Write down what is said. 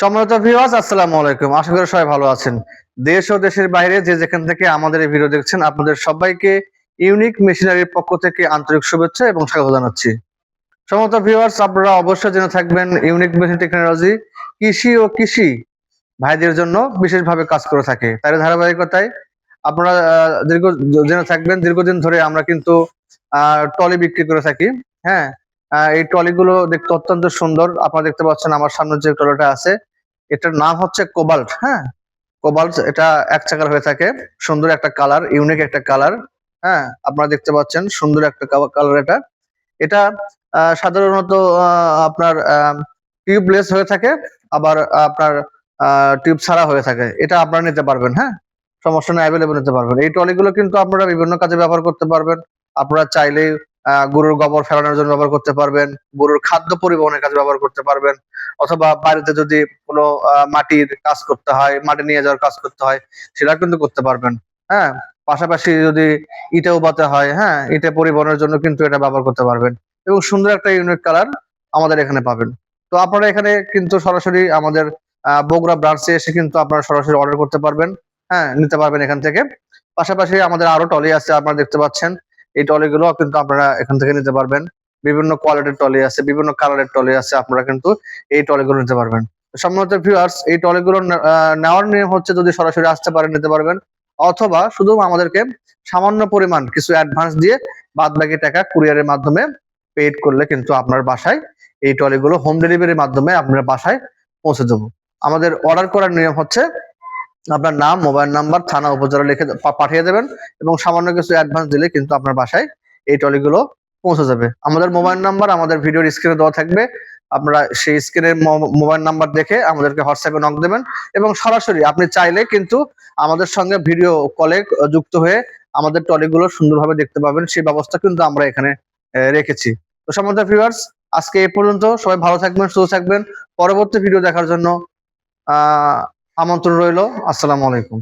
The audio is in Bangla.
সম্মানিত ভিউয়ার্স আসসালামু আলাইকুম। আশা করি সবাই ভালো আছেন। দেশ ও দেশের বাইরে যে যেখান থেকে আমাদের এই ভিডিও দেখছেন, আপনাদের সবাইকে ইউনিক মেশিনারির পক্ষ থেকে আন্তরিক শুভেচ্ছা এবং স্বাগত জানাচ্ছি। সম্মানিত ভিউয়ার্স আপনারা অবশ্যই জেনে থাকবেন ইউনিক মেশিন টেকনোলজি কৃষি ও কৃষি ভাইদের জন্য বিশেষভাবে কাজ করে থাকে। তার ধারাবাহিকতায় আপনারা দীর্ঘ, জেনে থাকবেন, দীর্ঘদিন ধরে আমরা কিন্তু টলি বিক্রি করে থাকি। হ্যাঁ এই টলিগুলো দেখতে অত্যন্ত সুন্দর। আপনারা দেখতে পাচ্ছেন আমার সামনে যে টলিটা আছে এটার নাম হচ্ছে কোবাল্ট হ্যাঁ? কোবাল্ট এটা এক চাকার হয়ে থাকে। সুন্দর একটা কালার ইউনিক একটা কালার হ্যাঁ? আপনারা দেখতে পাচ্ছেন সুন্দর একটা কালার এটা। এটা সাধারণত আপনার টিউবলেস হয়ে থাকে আবার আপনার টিউব ছাড়া হয়ে থাকে। এটা আপনারা নিতে পারবেন হ্যাঁ? সমস্যা নেই অ্যাভেলেবল নিতে পারবেন। এই টলিগুলো কিন্তু আপনারা বিভিন্ন কাজে ব্যবহার করতে পারবেন। আপনারা চাইলে আহ, গরুর গোবর ফেলানোর জন্য ব্যবহার করতে পারবেন, গরুর খাদ্য পরিবহনের কাজে ব্যবহার করতে পারবেন, অথবা বাড়িতে যদি কোনো মাটির কাজ করতে হয়, মাটি নিয়ে যাওয়ার কাজ করতে হয়, সেটা কিন্তু করতে পারবেন। হ্যাঁ পাশাপাশি যদি ইটে উবাতে হয় হ্যাঁ ইটে পরিবহনের জন্য কিন্তু এটা ব্যবহার করতে পারবেন এবং সুন্দর একটা ইউনিক কালার আমাদের এখানে পাবেন। তো আপনারা এখানে কিন্তু সরাসরি আমাদের বগুড়া ব্রাঞ্চে এসে কিন্তু আপনারা সরাসরি অর্ডার করতে পারবেন। হ্যাঁ নিতে পারবেন এখান থেকে। পাশাপাশি আমাদের আরও টলি আছে, আপনারা দেখতে পাচ্ছেন। এই টলিগুলো কিন্তু আপনারা এখান থেকে নিতে পারবেন। বিভিন্ন কোয়ালিটির টলি আছে, বিভিন্ন কালারের টলি আছে, আপনারা কিন্তু এই টলিগুলো নিতে পারবেন। সম্মানিত ভিউয়ার্স এই টলিগুলো নেওয়ার নিয়ম হচ্ছে যদি সরাসরি আসতে পারেন, নিতে পারবেন। অথবা শুধু আমাদেরকে সামান্য পরিমাণ কিছু অ্যাডভান্স দিয়ে বাদ বাকি টাকা কুরিয়ারের মাধ্যমে পেড করলে কিন্তু আপনার বাসায় এই টলিগুলো হোম ডেলিভারির মাধ্যমে আপনার বাসায় পৌঁছে দেবো। আমাদের অর্ডার করার নিয়ম হচ্ছে আপনার নাম, মোবাইল নাম্বার, থানা, উপজেলা লিখে পাঠিয়ে দেবেন এবং সামান্য কিছু অ্যাডভান্স দিলে কিন্তু আপনার বাসায় এই টলিগুলো পৌঁছে যাবে। আমাদের মোবাইল নাম্বার, আমাদের ভিডিওর স্ক্রিনে দেওয়া থাকবে। আপনারা সেই স্ক্রিনের মোবাইল নাম্বার দেখে আমাদেরকে হোয়াটসঅ্যাপে নক দেবেন এবং সরাসরি আপনি চাইলে কিন্তু আমাদের সঙ্গে ভিডিও কলে যুক্ত হয়ে আমাদের টলিগুলো সুন্দরভাবে দেখতে পাবেন। সেই ব্যবস্থা কিন্তু আমরা এখানে রেখেছি। তো সম্বন্ধে ভিউয়ার্স আজকে এই পর্যন্ত সবাই ভালো থাকবেন, সুস্থ থাকবেন। পরবর্তী ভিডিও দেখার জন্য আহ আমন্ত্রণ রইল। আসসালামু আলাইকুম।